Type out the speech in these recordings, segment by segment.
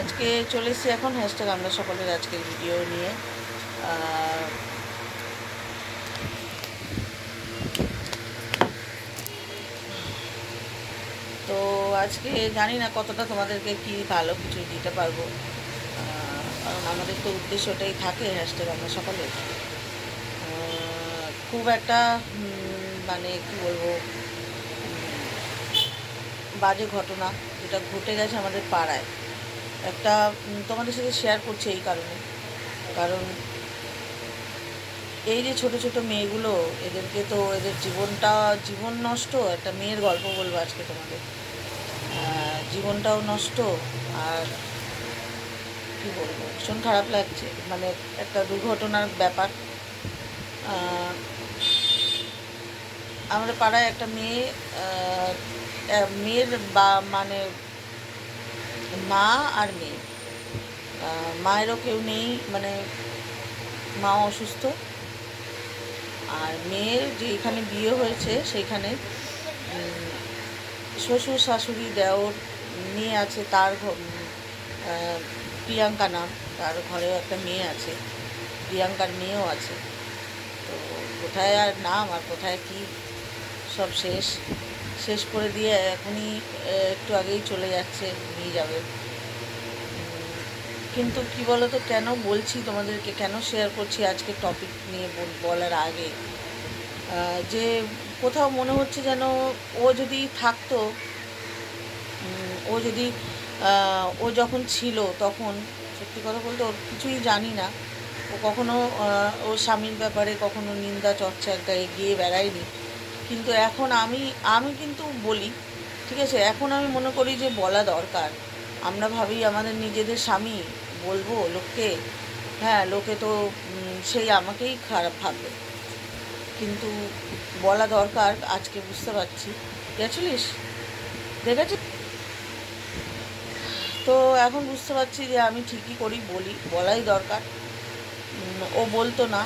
আজকে চলে এসেছি এখন হ্যাশট্যাগ আমরা সকলের আজকের ভিডিও নিয়ে। তো আজকে জানি না কতটা তোমাদেরকে কি ভালো কিছু দিতে পারব। কারণ আমাদের তো উদ্দেশ্যটাই থাকে হ্যাশট্যাগ আমরা সকলের। খুব একটা মানে কি বলব বাজে ঘটনা যেটা ঘটে গেছে আমাদের পাড়ায়। একটা তোমাদের সাথে শেয়ার করছি এই কারণে। কারণ এই যে ছোট ছোট মেয়েগুলো, এদেরকে তো এদের জীবনটা, জীবন নষ্ট, একটা মেয়ের গল্প বলব আজকে তোমাদের। জীবনটাও নষ্ট আর কি বলব, ভীষণ খারাপ লাগছে। মানে একটা দুর্ঘটনার ব্যাপার। আমাদের পাড়ায় একটা মেয়ে মেয়ের বা মানে মা আর মেয়ে। মায়েরও কেউ নেই মানে মা অসুস্থ। আর মেয়ের যেখানে বিয়ে হয়েছে সেইখানে উম, শ্বশুর শাশুড়ি দেওর মেয়ে আছে তার প্রিয়াঙ্কা নাম তার ঘরেও একটা মেয়ে আছে প্রিয়াঙ্কার মেয়েও আছে। তো কোথায় আর নাম আর কোথায় কি সব শেষ? শেষ করে দিয়ে এখনই একটু আগেই চলে যাচ্ছে, নিয়ে যাবে। কিন্তু কি বলো তো কেন বলছি তোমাদেরকে, কেন শেয়ার করছি আজকে টপিক নিয়ে বলার আগে? যে কোথাও মনে হচ্ছে যেন ও যদি থাকতো ও যদি ও যখন ছিল তখন, সত্যি কথা বলতে ওর কিছুই জানি না। ও কখনো ওর স্বামীর ব্যাপারে কখনো নিন্দা চর্চা গায়ে গিয়ে বেড়ায়নি। কিন্তু এখন আমি আমি কিন্তু বলি, ঠিক আছে? এখন আমি মনে করি যে বলা দরকার। আমরা ভাবি আমাদের নিজেদের স্বামী, বলব লোককে হ্যাঁ লোকে তো সেই আমাকেই খারাপ ভাববে। কিন্তু বলা দরকার, আজকে বুঝতে পারছি। গেছিলিস দেখেছিস তো এখন বুঝতে পারছি যে আমি ঠিকই করি, বলি, বলাই দরকার। ও বলতো না।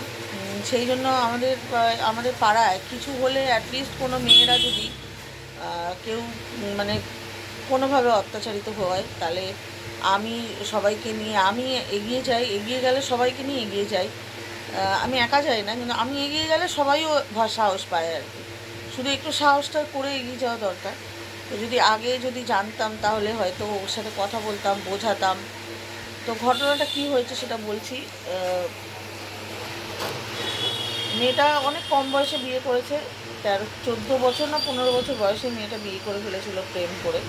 সেই জন্য আমাদের আমাদের পাড়ায় কিছু হলে অ্যাটলিস্ট কোনো মেয়েরা যদি কেউ মানে কোনোভাবে অত্যাচারিত হয়, তাহলে আমি সবাইকে নিয়ে, আমি এগিয়ে যাই, এগিয়ে গেলে সবাইকে নিয়ে এগিয়ে যাই। আমি একা যাই না, কিন্তু আমি এগিয়ে গেলে সবাইও সাহস পায় আর কি। শুধু একটু সাহসটা করে এগিয়ে যাওয়া দরকার। তো যদি আগে যদি জানতাম, তাহলে হয়তো ওর সাথে কথা বলতাম, বোঝাতাম। তো ঘটনাটা কি হয়েছে সেটা বলছি। মেয়েটা অনেক কম বয়সে বিয়ে করেছে, তেরো, চোদ্দ বছর না পনেরো বছর বয়সে মেয়েটা বিয়ে করে ফেলেছিল প্রেম করে,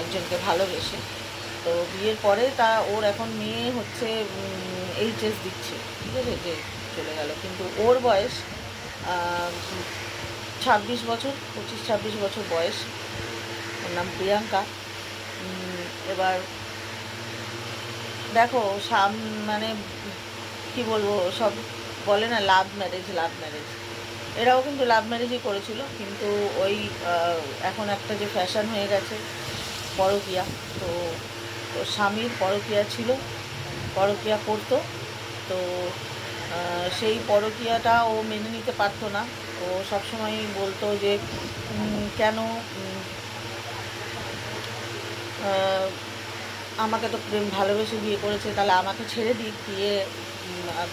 একজনকে ভালোবেসে। তো বিয়ের পরে তা, ওর এখন মেয়ে হচ্ছে এইচএস দিচ্ছে, ঠিক আছে? যে চলে গেল। কিন্তু ওর বয়স ছাব্বিশ বছর, পঁচিশ, ছাব্বিশ বছর বয়স। ওর নাম প্রিয়াঙ্কা। এবার দেখো, সাম মানে কি বলব, সব বলে না লাভ ম্যারেজ লাভ ম্যারেজ এরাও কিন্তু লাভ ম্যারেজই করেছিল, কিন্তু ওই এখন একটা যে ফ্যাশন হয়ে গেছে, পরকিয়া। তো তো স্বামীর পরকিয়া ছিল, পরকিয়া করতো। তো সেই পরকিয়াটা ও মেনে নিতে পারতো না। ও সবসময় বলতো যে কেন আমাকে তো প্রেম ভালোবেসে বিয়ে করেছে, তাহলে আমাকে ছেড়ে দিক, দিয়ে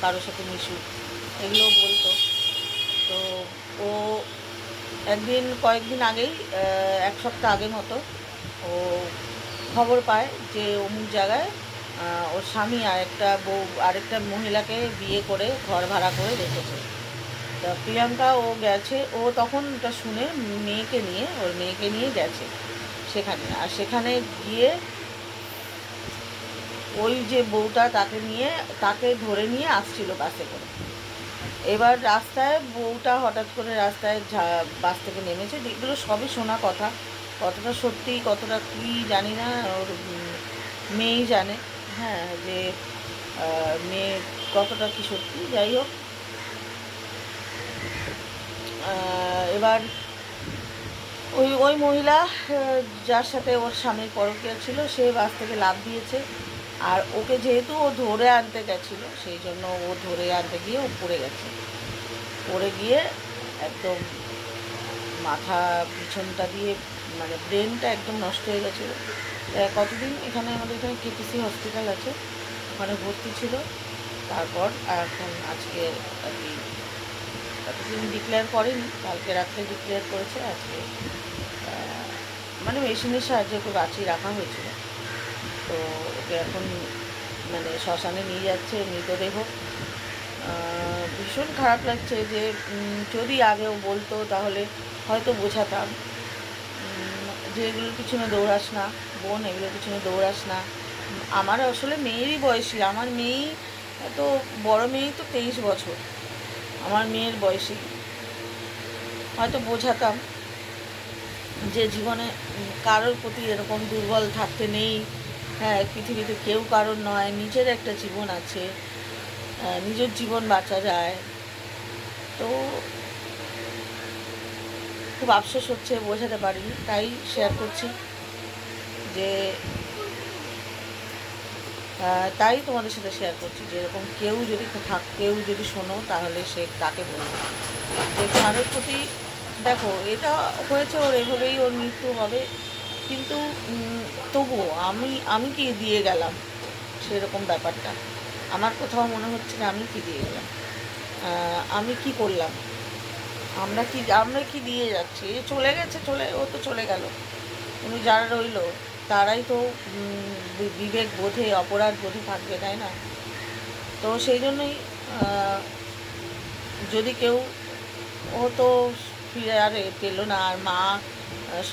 কারোর সাথে মিশুক। এগুলো বলতো। তো ও একদিন, কয়েকদিন আগেই এক সপ্তাহ আগে মতো ও খবর পায় যে অমুক জায়গায় ওর স্বামী আর একটা বউ আরেকটা মহিলাকে বিয়ে করে ঘর ভাড়া করে রেখেছে। তা প্রিয়াঙ্কা, ও গেছে, ও তখন এটা শুনে মেয়েকে নিয়ে, ওর মেয়েকে নিয়ে গেছে সেখানে। আর সেখানে গিয়ে ওই যে বউটা তাকে নিয়ে, তাকে ধরে নিয়ে আসছিল বাসে করে। এবার রাস্তায় বউটা হঠাৎ করে রাস্তায় বাস থেকে নেমেছে। এগুলো সবই শোনা কথা। কতটা সত্যি, কতটা কী জানি না, ওর মেয়েই জানে। হ্যাঁ যে মেয়ে কতটা কি সত্যি, যাই হোক। এবার ওই ওই মহিলা যার সাথে ওর স্বামীর পরকীয়া ছিল, সে বাস থেকে লাভ দিয়েছে। আর ওকে যেহেতু ও ধরে আনতে গেছিল, সেই জন্য ও ধরে আনতে গিয়ে ও পড়ে গেছে। পড়ে গিয়ে একদম মাথা পিছনটা দিয়ে মানে ব্রেনটা একদম নষ্ট হয়ে গেছিল। কতদিন এখানে আমাদের এখানে কেপিসি হসপিটাল আছে, ওখানে ভর্তি ছিল। তারপর এখন আজকে আর কি এতদিন ডিক্লেয়ার করেনি, কালকে রাত্রে ডিক্লেয়ার করেছে, আজকে মানে মেশিনের সাহায্যে ওকে বাঁচিয়ে রাখা হয়েছিল। তো ওকে এখন মানে শ্মশানে নিয়ে যাচ্ছে, মৃতদেহ। ভীষণ খারাপ লাগছে যে যদি আগেও বলতো তাহলে হয়তো বোঝাতাম। যে এগুলোর পিছনে দৌড়াস না, বোন, এগুলোর পিছনে দৌড়াস না। আমার আসলে মেয়েরই বয়সী আমার মেয়েই তো, বড় মেয়েই তো তেইশ বছর। আমার মেয়ের বয়সী। হয়তো বোঝাতাম যে জীবনে কারোর প্রতি এরকম দুর্বল থাকতে নেই। হ্যাঁ পৃথিবীতে কেউ কারোর নয়, নিজের একটা জীবন আছে নিজের জীবন বাঁচা যায়। তো খুব আফসোস হচ্ছে, বোঝাতে পারিনি তাই শেয়ার করছি যে তাই তোমাদের সাথে শেয়ার করছি যে, এরকম কেউ যদি থাক, কেউ যদি শোনো, তাহলে সে তাকে বলবে। যে কারোর প্রতি দেখো, এটা হয়েছে ওর, এভাবেই ওর মৃত্যু হবে। কিন্তু তবুও আমি আমি কি দিয়ে গেলাম? সেরকম ব্যাপারটা। আমার কোথাও মনে হচ্ছে না আমি কি দিয়ে গেলাম। আমি কি করলাম? আমরা কি আমরা কি দিয়ে যাচ্ছি? এ চলে গেছে, চলে, ও তো চলে গেল। কিন্তু যারা রইল, তারাই তো বিবেক বোধে, অপরাধ বোধে থাকবে, তাই না? তো সেই জন্যই যদি কেউ, ও তো ফিরে আর পেল না। আর মা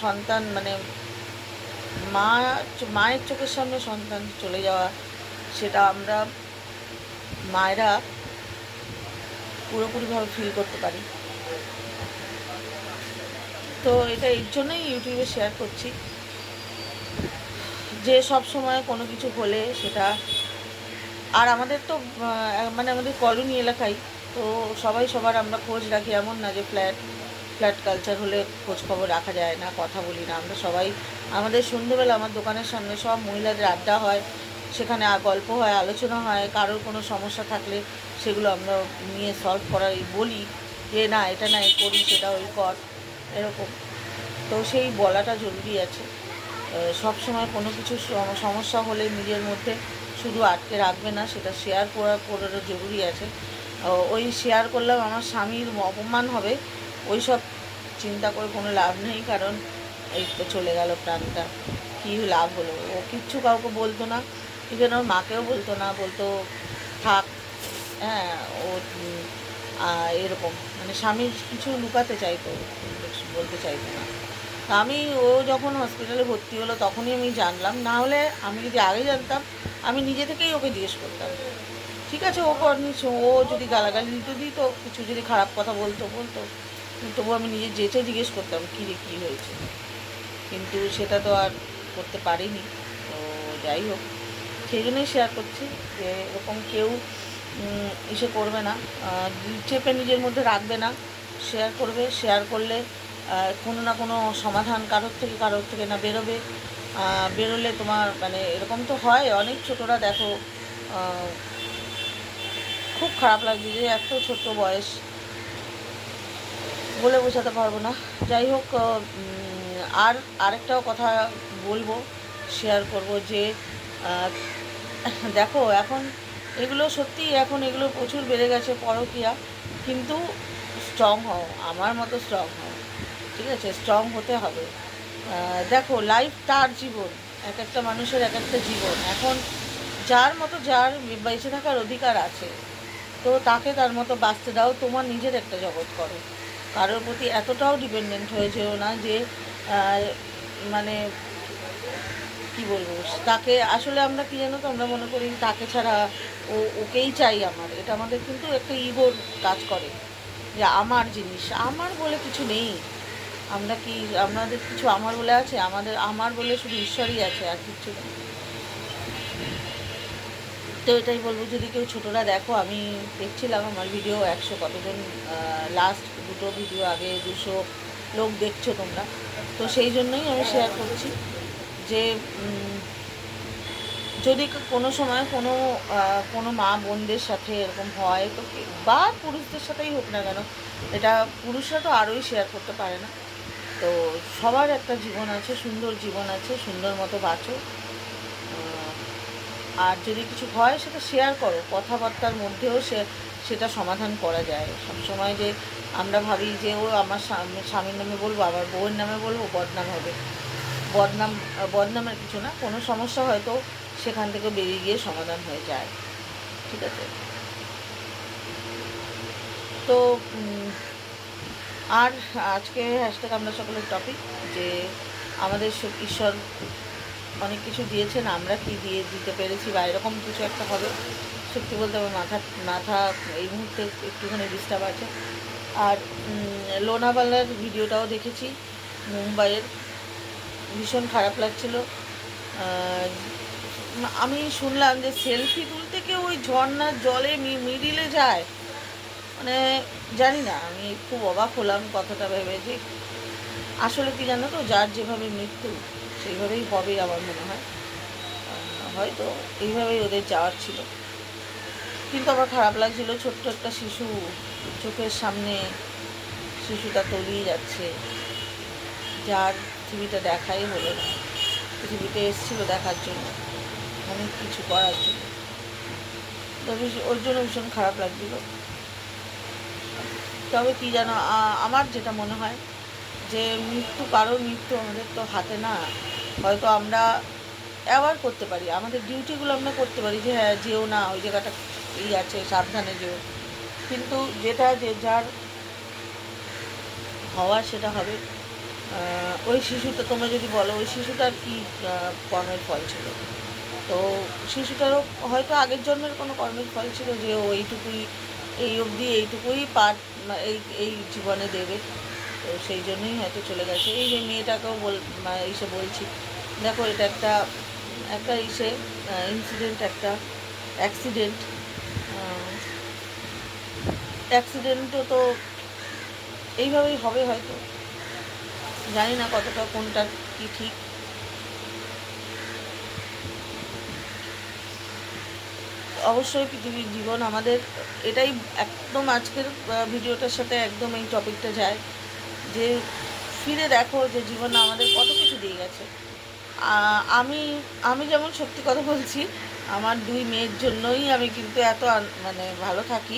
সন্তান মানে মা মায়ের চোখের সামনে সন্তান চলে যাওয়া, সেটা আমরা মায়েরা পুরোপুরিভাবে ফিল করতে পারি। তো এটা এর জন্যই ইউটিউবে শেয়ার করছি। যে সব সময় কোনো কিছু হলে সেটা, আর আমাদের তো মানে আমাদের কলোনি এলাকায় তো সবাই সবার আমরা খোঁজ রাখি, এমন না যে ফ্ল্যাট ফ্ল্যাট কালচার হলে খোঁজ খবর রাখা যায় না, কথা বলি না। আমরা সবাই আমাদের সন্ধ্যেবেলা আমার দোকানের সামনে সব মহিলাদের আড্ডা হয়, সেখানে গল্প হয়, আলোচনা হয়, কারোর কোনো সমস্যা থাকলে সেগুলো আমরা নিয়ে সলভ করার বলি যে না, এটা না করি সেটা ওই কর, এরকম। তো সেই বলাটা জরুরি আছে। সব সময় কোনো কিছু সমস্যা হলে নিজের মধ্যে শুধু আটকে রাখবে না, সেটা শেয়ার করা, করারও জরুরি আছে। ওই শেয়ার করলাম আমার স্বামীর অপমান হবে ওই সব চিন্তা করে কোনো লাভ নেই, কারণ এই তো চলে গেল প্রাণটা। কী লাভ হলো? ও কিচ্ছু কাউকে বলতো না। ইভেন ওর মাকেও বলতো না। বলতো, থাক। হ্যাঁ ও এরকম। মানে স্বামীর কিছু লুকাতে চাইতো, বলতে চাইতো না। আমি, ও যখন হসপিটালে ভর্তি হলো, তখনই আমি জানলাম। না হলে আমি যদি আগে জানতাম, আমি নিজে থেকেই ওকে জিজ্ঞেস করতাম। ঠিক আছে, ও করেনি ও যদি গালাগালি দিত দিত, কিছু যদি খারাপ কথা বলতো বলতো। তবু আমি নিজে যেচে জিজ্ঞেস করতাম, কী রে, কী হয়েছে? কিন্তু সেটা তো আর করতে পারিনি। তো যাই হোক, সেই জন্যই শেয়ার করছি যে এরকম কেউ ইসে করবে না। চেপে নিজের মধ্যে রাখবে না। শেয়ার করবে শেয়ার করলে কোনো না কোনো সমাধান কারোর থেকে কারোর থেকে না বেরোবে। বেরোলে তোমার মানে এরকম তো হয়, অনেক ছোটরা দেখো খুব খারাপ লাগছে যে এত ছোট বয়স। বলে বোঝাতে পারব না। যাই হোক আর আরেকটাও কথা বলব শেয়ার করব যে দেখো এখন এগুলো সত্যি এখন এগুলো প্রচুর বেড়ে গেছে পরকিয়া, কিন্তু স্ট্রং হও, আমার মতো স্ট্রং হও, ঠিক আছে? স্ট্রং হতে হবে। দেখো লাইফ তার জীবন, এক একটা মানুষের এক একটা জীবন। এখন যার মতো যার বেঁচে থাকার অধিকার আছে, তো তাকে তার মতো বাঁচতে দাও, তোমার নিজের একটা জগৎ করো। কারোর প্রতি এতটাও ডিপেন্ডেন্ট হয়ে যেও না যে মানে কি বলব, তাকে আসলে আমরা কী জানো তো, আমরা মনে করি তাকে ছাড়া ও, ওকেই চাই আমার। এটা আমাদের কিন্তু একটা ইগোর কাজ করে। যে আমার জিনিস, আমার বলে কিছু নেই। আমরা কি, আমাদের কিছু আমার বলে আছে? আমাদের, আমার বলে শুধু ঈশ্বরই আছে, আর কিছু নেই। তো এটাই বলব, যদি কেউ ছোটরা দেখো, আমি দেখছিলাম আমার ভিডিও একশো কতজন লাস্ট দুটো ভিডিও আগে দুশো লোক দেখছ তোমরা। তো সেই জন্যই আমি শেয়ার করছি যে যদি কোনো সময় কোনো কোনো মা বোনদের সাথে এরকম হয়, তো বা পুরুষদের সাথেই হোক না কেন, এটা পুরুষরা তো আরোই শেয়ার করতে পারে না। তো সবার একটা জীবন আছে, সুন্দর জীবন আছে, সুন্দর মতো বাঁচো। আর যদি কিছু হয় সেটা শেয়ার করো। কথাবার্তার মধ্যেও সে, সেটা সমাধান করা যায়। সবসময় যে আমরা ভাবি যে, ও আমার স্বামীর নামে বলব আমার বউয়ের নামে বলব, বদনাম হবে। বদনাম, বদনামের কিছু না, কোনো সমস্যা হয়তো সেখান থেকে বেরিয়ে গিয়ে সমাধান হয়ে যায়। ঠিক আছে? তো আর আজকে হ্যাশট্যাগ আমরা সকলের টপিক যে, আমাদের ঈশ্বর অনেক কিছু দিয়েছেন, আমরা কি দিয়ে দিতে পেরেছি বা এরকম কিছু একটা হবে, সত্যি বলতে আমার মাথা মাথা এই মুহূর্তে একটুখানি ডিস্টার্ব আছে। আর লোনাভালার ভিডিওটাও দেখেছি, মুম্বাইয়ের, ভীষণ খারাপ লাগছিল। আমি শুনলাম যে সেলফি তুলতে কেউ ওই ঝর্ণার জলে মিডিলে যায়? মানে জানি না, আমি খুব অবাক হলাম কথাটা ভেবে যে আসলে কি জানো তো, যার যেভাবে মৃত্যু সেইভাবেই হবে আমার মনে হয়। হয়তো এইভাবেই ওদের যাওয়ার ছিল। কিন্তু আমার খারাপ লাগছিল ছোট্ট একটা শিশু, চোখের সামনে শিশুটা তলিয়ে যাচ্ছে। যার পৃথিবীটা দেখাই হলো না। পৃথিবীতে এসেছিল দেখার জন্য, অনেক কিছু করার জন্য। ওর জন্য ভীষণ খারাপ লাগছিল। তবে কি জানো আমার যেটা মনে হয় যে মৃত্যু কারোর মৃত্যু আমাদের তো হাতে না। হয়তো আমরা অ্যাওয়ার করতে পারি। আমাদের ডিউটিগুলো আমরা করতে পারি যে হ্যাঁ যেও না, ওই জায়গাটা এই আছে, সাবধানে যেও। কিন্তু যেটা যে যার হওয়ার সেটা হবে ওই শিশুটা, তোমরা যদি বলো, ওই শিশুটার কি কর্মের ফল ছিল? তো শিশুটারও হয়তো আগের জন্মের কোনো কর্মের ফল ছিল যে ও এইটুকুই, এই অবধি এইটুকুই পাঠ, এই এই জীবনে দেবে। তো সেই জন্যই হয়তো চলে গেছে। এই যে মেয়েটাকেও বল এসে বলছি, দেখো, এটা একটা একটা ইসে ইনসিডেন্ট একটা অ্যাক্সিডেন্ট অ্যাক্সিডেন্টও তো এইভাবেই হবে হয়তো। জানি না কতটা, কোনটা কি ঠিক। অবশ্যই পৃথিবীর জীবন আমাদের, এটাই একদম আজকের ভিডিওটার সাথে একদম এই টপিকটা যায়। যে ফিরে দেখো যে জীবন আমাদের কত কিছু দিয়ে গেছে। আমি আমি যেমন সত্যি কথা বলছি, আমার দুই মেয়ের জন্যই আমি কিন্তু এত মানে ভালো থাকি।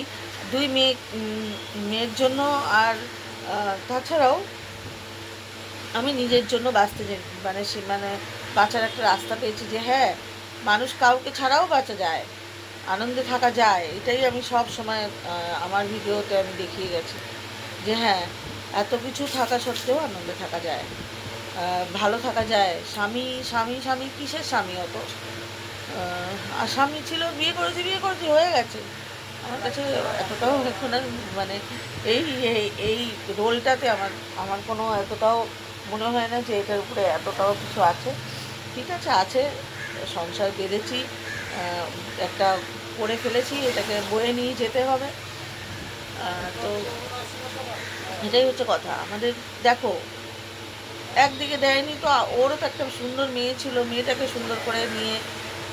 দুই মেয়ে মেয়ের জন্য আর তাছাড়াও আমি নিজের জন্য বাঁচতে মানে সে মানে বাঁচার একটা রাস্তা পেয়েছি যে হ্যাঁ মানুষ কাউকে ছাড়াও বাঁচা যায়, আনন্দে থাকা যায়, এটাই আমি সব সময় আমার ভিডিওতে আমি দেখিয়ে গেছি। যে হ্যাঁ এত কিছু থাকা সত্ত্বেও আনন্দে থাকা যায়। ভালো থাকা যায়। স্বামী স্বামী স্বামী, কিসের স্বামী অত? আর স্বামী ছিল, বিয়ে করেছি বিয়ে করেছি, হয়ে গেছে। আমার কাছে এতটাও এখন আর মানে এই, এই- রোলটাতে আমার আমার কোনো এতটাও মনে হয় না যে এটার উপরে এতটাও কিছু আছে। ঠিক আছে আছে, সংসার বেঁধেছি একটা করে ফেলেছি, এটাকে বয়ে নিয়ে যেতে হবে। তো এটাই হচ্ছে কথা। আমাদের, দেখো, একদিকে দেয়নি তো ওরও তো একটা সুন্দর মেয়ে ছিল, মেয়েটাকে সুন্দর করে নিয়ে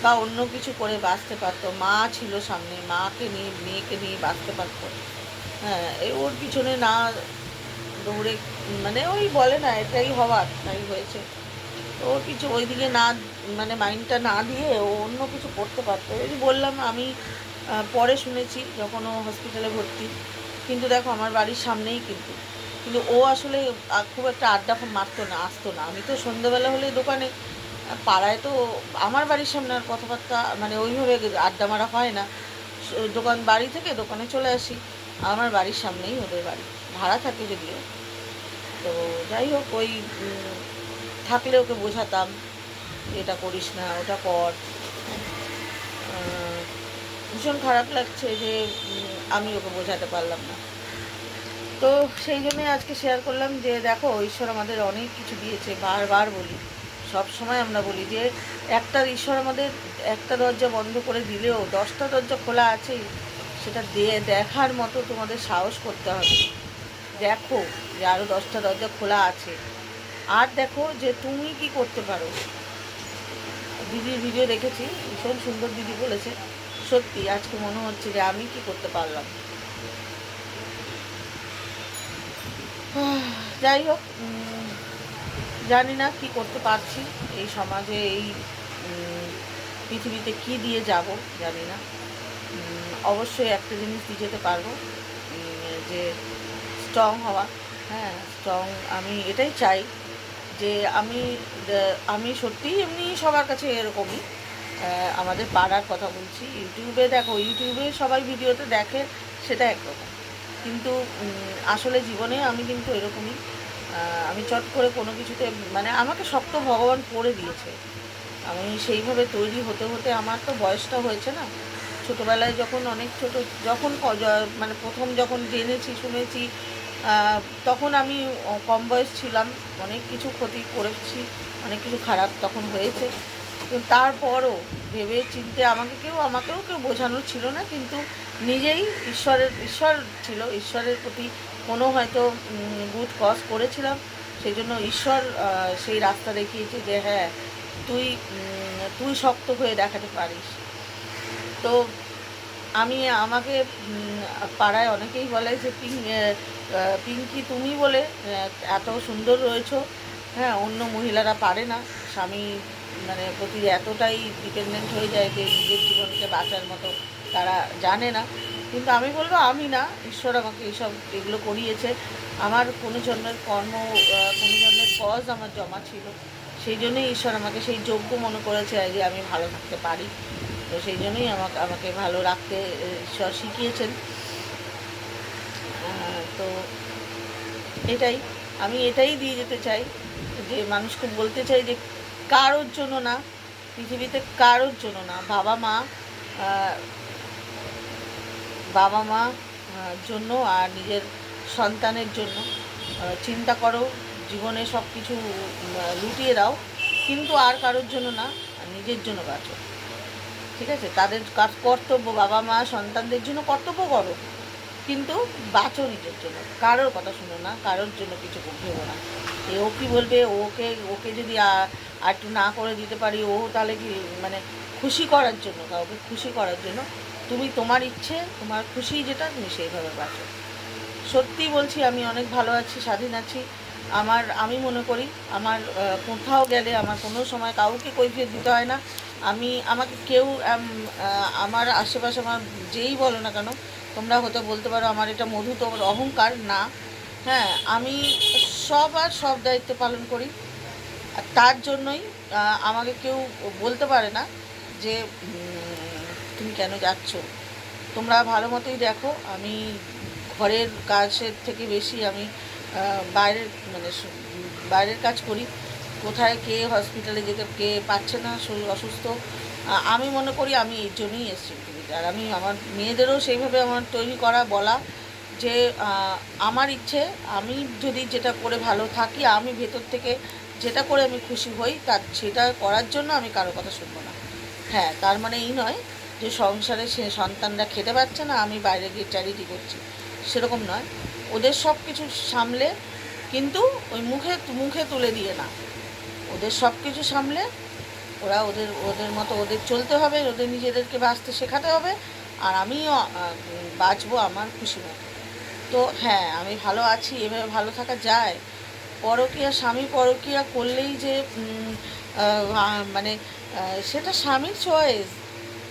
বা অন্য কিছু করে বাঁচতে পারতো। মা ছিল সামনে, মাকে নিয়ে, মেয়েকে নিয়ে বাঁচতে পারতো। হ্যাঁ এই ওর পিছনে না দৌড়ে মানে ওই বলে না, এটাই হওয়ার, তাই হয়েছে। ওর কিছু ওইদিকে না মানে মাইন্ডটা না দিয়ে ও অন্য কিছু করতে পারতো। যে বললাম, আমি পরে শুনেছি, যখন ও হসপিটালে ভর্তি কিন্তু দেখো আমার বাড়ির সামনেই কিন্তু। কিন্তু ও আসলে খুব একটা আড্ডা মারতো না, আসতো না। আমি তো সন্ধ্যেবেলা হলে দোকানে, পাড়ায় তো আমার বাড়ির সামনে আর কথাবার্তা মানে ওইভাবে আড্ডা মারা হয় না। দোকান, বাড়ি থেকে দোকানে চলে আসি। আমার বাড়ির সামনেই ওদের বাড়ি। ভাড়া থাকে যদিও। তো যাই হোক, ওই থাকলে ওকে বোঝাতাম এটা করিস না, ওটা কর। ভীষণ খারাপ লাগছে যে আমি ওকে বোঝাতে পারলাম না। তো সেই জন্যই আজকে শেয়ার করলাম যে, দেখো, ঈশ্বর আমাদের অনেক কিছু দিয়েছে, বারবার বলি। সব সময় আমরা বলি যে, একটা ঈশ্বর আমাদের একটা দরজা বন্ধ করে দিলেও, দশটা দরজা খোলা আছে, সেটা দিয়ে দেখার মতো তোমাদের সাহস করতে হবে। দেখো যে আরও দশটা দরজা খোলা আছে। আর দেখো যে, তুমি কি করতে পারো? দিদির ভিডিও দেখেছি, ভীষণ সুন্দর দিদি বলেছে। সত্যি, আজকে মনে হচ্ছে যে আমি কি করতে পারলাম। যাই হোক জানি না কি করতে পারছি। এই সমাজে, এই পৃথিবীতে কি দিয়ে যাব, জানি না। অবশ্যই একটা জিনিস দিয়ে যেতে পারব যে স্ট্রং হওয়া। হ্যাঁ স্ট্রং আমি এটাই চাই যে আমি আমি সত্যিই এমনি সবার কাছে এরকমই। আমাদের পাড়ার কথা বলছি। ইউটিউবে দেখো, ইউটিউবে সবাই ভিডিওতে দেখে, সেটা একরকম কিন্তু আসলে জীবনে আমি কিন্তু এরকমই। আমি চট করে কোনো কিছুতে মানে আমাকে শক্ত ভগবান করে দিয়েছে। আমি সেইভাবে তৈরি হতে হতে আমার তো বয়সটা হয়েছে না। ছোটোবেলায় যখন অনেক ছোট, যখন মানে প্রথম যখন জেনেছি, শুনেছি তখন আমি কম বয়স ছিলাম। অনেক কিছু ক্ষতি করেছি, অনেক কিছু খারাপ তখন হয়েছে। তারপরও ভেবে চিনতে আমাকে কেউ, আমাকেও কেউ বোঝানোর ছিল না, কিন্তু নিজেই ঈশ্বরের, ঈশ্বর ছিল, ঈশ্বরের প্রতি কোনো হয়তো গুড কজ করেছিলাম। সেই জন্য ঈশ্বর সেই রাস্তা দেখিয়েছে যে হ্যাঁ তুই তুই শক্ত হয়ে দেখাতে পারিস। তো আমি, আমাকে পাড়ায় অনেকেই বলে যে, পিং পিঙ্কি তুমি বলে এত সুন্দর রয়েছো। হ্যাঁ অন্য মহিলারা পারে না। স্বামী মানে প্রতি এতটাই ডিপেন্ডেন্ট হয়ে যায় যে নিজের জীবনকে বাঁচার মতো তারা জানে না। কিন্তু আমি বলব, আমি না, ঈশ্বর আমাকে এইসব এগুলো করিয়েছে। আমার কোনো জন্মের কর্ম কোনো জন্মের কজ আমার জমা ছিল। সেই জন্যই ঈশ্বর আমাকে সেই যোগ্য মনে করেছে যে আমি ভালো থাকতে পারি। তো সেই জন্যই আমাকে আমাকে ভালো রাখতে ঈশ্বর শিখিয়েছেন। তো এটাই। আমি এটাই দিয়ে যেতে চাই যে মানুষকে বলতে চাই যে কারোর জন্য না, পৃথিবীতে কারোর জন্য না, বাবা মা বাবা মা জন্য আর নিজের সন্তানের জন্য। চিন্তা করো, জীবনে সব কিছু লুটিয়ে দাও, কিন্তু আর কারোর জন্য না নিজের জন্য বাঁচো। ঠিক আছে? তাদের কাজ কর্তব্য, বাবা মা, সন্তানদের জন্য কর্তব্য করো, কিন্তু বাঁচো নিজের জন্য। কারোর কথা শুনো না, কারোর জন্য কিছু ভেবো না। এ ও কী বলবে? ওকে ওকে যদি আর একটু না করে দিতে পারি, ও তাহলে কি মানে খুশি করার জন্য, কাউকে খুশি করার জন্য। তুমি তোমার ইচ্ছে, তোমার খুশি যেটা, তুমি সেইভাবে বাঁচো। সত্যি বলছি, আমি অনেক ভালো আছি, স্বাধীন আছি। আমার, আমি মনে করি, আমার কোথাও গেলে আমার কোনো সময় কাউকে কৈফিয়ত দিতে হয় না। আমি, আমাকে কেউ আমার আশেপাশে আমার যেই বলো না কেন, তোমরা হতে বলতে পারো, আমার এটা মধু তোমার অহংকার, না। হ্যাঁ আমি সব আর সব দায়িত্ব পালন করি। তার জন্যই আমাকে কেউ বলতে পারে না যে তুমি কেন যাচ্ছ? তোমরা ভালো মতোই দেখো, আমি ঘরের কাজের থেকে বেশি আমি বাইরের মানে বাইরের কাজ করি। কোথায় কে হসপিটালে যেতে, কে পাচ্ছে না শরীর অসুস্থ আমি মনে করি আমি এর জন্যই এসেছি আর আমি আমার মেয়েদেরও সেইভাবে আমার তৈরি করা, বলা যে আমার ইচ্ছে, আমি যদি যেটা করে ভালো থাকি, আমি ভেতর থেকে যেটা করে আমি খুশি হই, তার, সেটা করার জন্য আমি কারও কথা শুনব না। হ্যাঁ তার মানে এই নয় যে সংসারে সে সন্তানরা খেতে পাচ্ছে না, আমি বাইরে গিয়ে চ্যারিটি করছি। সেরকম নয়। ওদের সব কিছু সামলে কিন্তু ওই মুখে মুখে তুলে দিয়ে না। ওদের সব কিছু সামলে ওরা ওদের ওদের মতো ওদের চলতে হবে, ওদের নিজেদেরকে বাঁচতে শেখাতে হবে, আর আমিও বাঁচবো আমার খুশি মতো। তো হ্যাঁ আমি ভালো আছি, এভাবে ভালো থাকা যায় পরকীয়া স্বামী পরকীয়া করলেই যে মানে সেটা স্বামীর চয়েস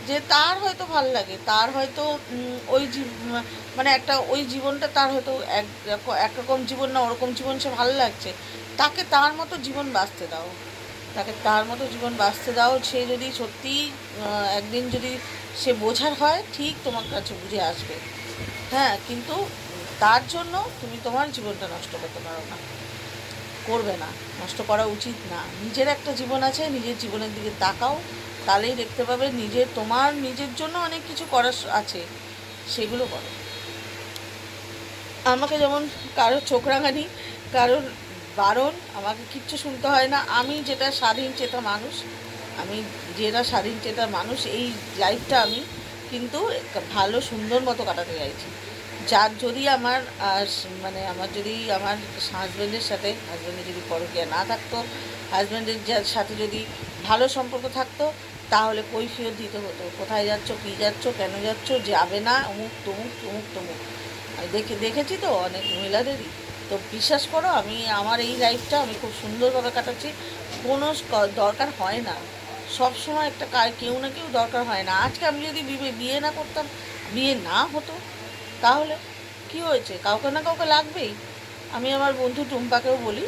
যে তার হয়তো ভালো লাগে তার হয়তো ওই মানে একটা ওই জীবনটা তার হয়তো এক রক- একরকম জীবন না ওরকম জীবন সে ভালো লাগছে তাকে তার মতো জীবন বাঁচতে দাও। তাকে তার মতো জীবন বাঁচতে দাও সে যদি সত্যিই আহ, একদিন যদি সে বোঝার হয় ঠিক তোমার কাছে বুঝে আসবে। হ্যাঁ কিন্তু তার জন্য তুমি তোমার জীবনটা নষ্ট করতে পারো না। করবে না, নষ্ট করা উচিত না। নিজের একটা জীবন আছে, নিজের জীবনের দিকে তাকাও, তাহলেই দেখতে পাবে নিজের তোমার নিজের জন্য অনেক কিছু করার আছে, সেগুলো করো। আমাকে যেমন কারোর চোখ রাঙানি, কারোর বারণ, আমাকে কিচ্ছু শুনতে হয় না। আমি যেটা স্বাধীন চেতা মানুষ, আমি যেটা স্বাধীন চেতা মানুষ, এই লাইফটা আমি কিন্তু ভালো, সুন্দর মতো কাটাতে চাইছি। যার যদি আমার মানে আমার যদি আমার হাজব্যান্ডের সাথে হাজব্যান্ডের যদি পরকীয়া না থাকতো হাজব্যান্ডের যার সাথে যদি ভালো সম্পর্ক থাকতো, তাহলে কৈফিয়ত দিতে হতো। কোথায় যাচ্ছ, কী যাচ্ছ, কেন যাচ্ছ, যাবে না, অমুক, তমুক তমুক তমুক। আমি দেখে, দেখেছি তো অনেক মহিলাদেরই। তো বিশ্বাস করো, আমি, আমার এই লাইফটা আমি খুব সুন্দরভাবে কাটাচ্ছি। কোনো দরকার হয় না। সব সময় একটা কেউ না কেউ দরকার হয় না। আজকে আমি যদি বিয়ে না করতাম, বিয়ে না হতো তাহলে কি হয়েছে? কাউকে না কাউকে লাগবেই। আমি আমার বন্ধু টুম্পাকেও বলি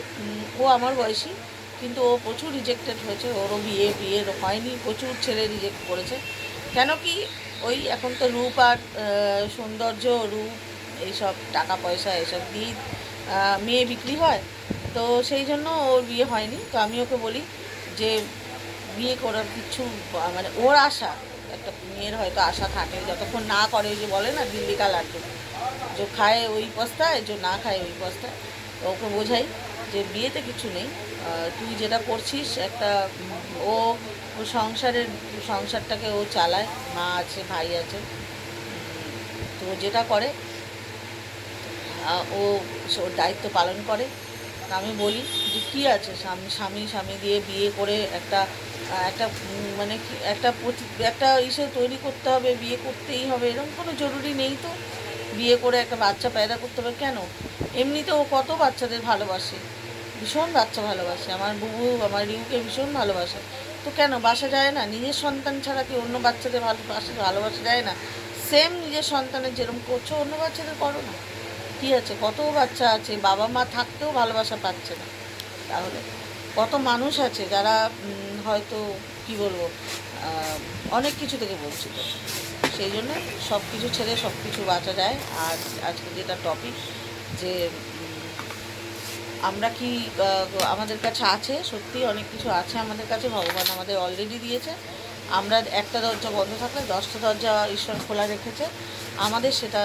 ও আমার বয়সী, কিন্তু ও প্রচুর রিজেক্টেড হয়েছে। ওরও বিয়ে বিয়ে হয়নি, প্রচুর ছেলে রিজেক্ট করেছে। কেন কি ওই এখন তো রূপ আর সৌন্দর্য, রূপ, এইসব টাকা, পয়সা এসব দিয়ে মেয়ে বিক্রি হয়। তো সেই জন্য ওর বিয়ে হয়নি। তো আমি ওকে বলি যে, বিয়ে করার কিছু মানে ওর আশা একটা মেয়ের হয়তো আশা থাকে, যতক্ষণ না করে ওই যে বলে না দিল্লি কা লাড্ডু যে খায় ওই পস্তায়, যে না খায় ওই পস্তায়। ওকে বোঝাই যে বিয়েতে কিছু নেই। তুই যেটা করছিস, একটা, ও সংসারের, সংসারটাকে ও চালায়, মা আছে, ভাই আছে। তো যেটা করে ও ওর দায়িত্ব পালন করে। আমি বলি যে কী আছে? স্বামী স্বামী স্বামী দিয়ে বিয়ে করে একটা একটা মানে কি, একটা প্রতি- একটা ইসে তৈরি করতে হবে, বিয়ে করতেই হবে, এরকম কোনো জরুরি নেই তো? বিয়ে করে একটা বাচ্চা পয়দা করতে হবে কেন? এমনিতে ও কত বাচ্চাদের ভালোবাসে? ভীষণ বাচ্চা ভালোবাসে, আমার বুবু, আমার রিউকে ভীষণ ভালোবাসে। তো কেন, বাসা যায় না? নিজের সন্তান ছাড়া কি অন্য বাচ্চাদের ভালোবাসা ভালোবাসা যায় না? সেম নিজের সন্তানের যেরকম করছ, অন্য বাচ্চাদের করো না। কী আছে, কত বাচ্চা আছে, বাবা মা থাকতেও ভালোবাসা পাচ্ছে না। তাহলে কত মানুষ আছে যারা হয়তো, কি বলব অনেক কিছু থেকে বঞ্চিত। সেই জন্য সব কিছু ছেড়ে সব কিছু বাঁচা যায়। আর আজকে যেটা টপিক যে আমরা কি আমাদের কাছে আছে, সত্যি অনেক কিছু আছে আমাদের কাছে, ভগবান আমাদের অলরেডি দিয়েছে। আমরা একটা দরজা বন্ধ থাকলে দশটা দরজা ঈশ্বর খোলা রেখেছে। আমাদের সেটা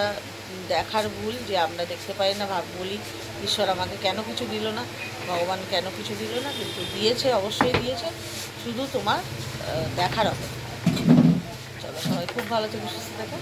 দেখার ভুল যে আমরা দেখতে পাই না, ভাব বলি, ঈশ্বর আমাকে কেন কিছু দিল না? ভগবান কেন কিছু দিল না? কিন্তু দিয়েছে, অবশ্যই দিয়েছে। শুধু তোমার দেখার অপেক্ষা। চলো সবাই খুব ভালো থেকে, সুস্থ থাকো।